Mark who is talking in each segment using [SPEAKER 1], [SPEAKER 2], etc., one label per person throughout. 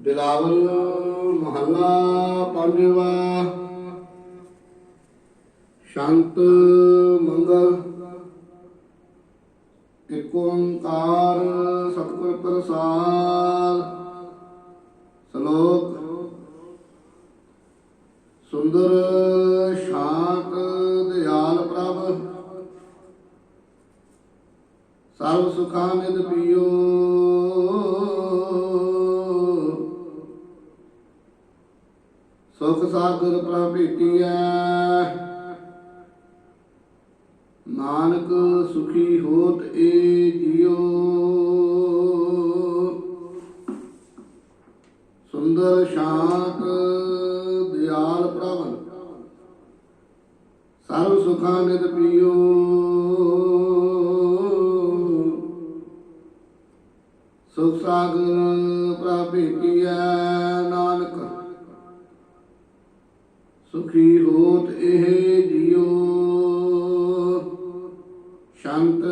[SPEAKER 1] ਬਿਲਾਵਲ ਮਹੱਲਾ ਪੰਜਵਾ। ਸ਼ਾਂਤ ਮੰਗਲ। ਏਕ ਓੰਕਾਰ ਸਤਿਗੁਰ ਪ੍ਰਸਾਦ। ਸ਼ਲੋਕ। ਸੁੰਦਰ ਸ਼ਾਂਤ ਦਿਆਲ ਪ੍ਰਭ। ਸਰਬ ਸੁਖਾਂ ਨਿਦ ਪੀਓ। ਸੁਖ ਸਾਗਰ ਪ੍ਰਭ ਭੇਟੀਐ। ਨਾਨਕ ਸੁਖੀ ਹੋਤ ਏ ਜੀਓ। ਸੁੰਦਰ ਸ਼ਾਂਤ ਦਿਆਲ ਪ੍ਰਭ ਸਰਬ ਸੁਖਾਂ ਨਿਦ ਪੀਓ। ਸੁਖ ਸਾਗਰ ਪ੍ਰਭ ਭੇਟੀਐ ਨਾਨਕ। ਸੁਖੀ ਹੋਤ ਇਹ ਜੀਓ ਸ਼ੰਤ,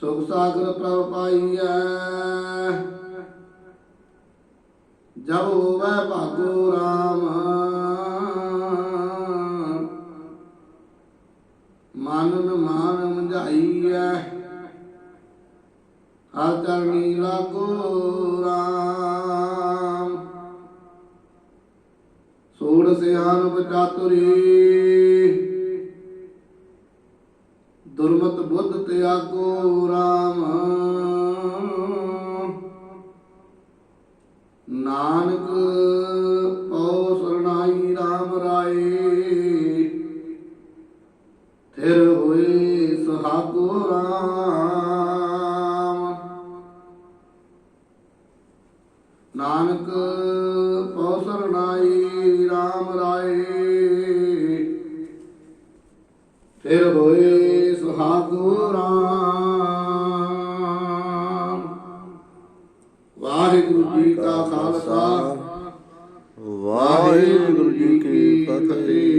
[SPEAKER 1] ਸੁਖ ਸਾਗਰ ਪ੍ਰਭ ਪਾਈਐ। ਜਬ ਹੋਵੈ ਭਾਗੋ ਰਾਮ। ਮਨ ਮਾਨ ਮਝਾਈਐ। ਹਰ ਚਰਣੀ ਲਾਗੋ ਰਾਮ। ਸੋੜ ਸਿਆਨ ਬਚਾਤੁਰੀ ਦੁਰਮਤ ਬੁੱਧ ਤਿਆਗੋ ਰਾਮ। ਨਾਨਕ ਪਉ ਸਰਣਾਈ RAM ਰਾਏ। ਥਿਰ ਹੋਏ ਸੁਹਾਗੋ RAM ਨਾਨਕ ਪਉ ਸਰਣਾਈ ਫਿਰ ਹੋਏ ਸੁਹਾਗੋ ਰਾਮ ਵਾਹਿਗੁਰੂ ਜੀ ਕਾ ਖਾਲਸਾ।
[SPEAKER 2] ਵਾਹਿਗੁਰੂ ਜੀ ਕੀ ਫਤਿਹ।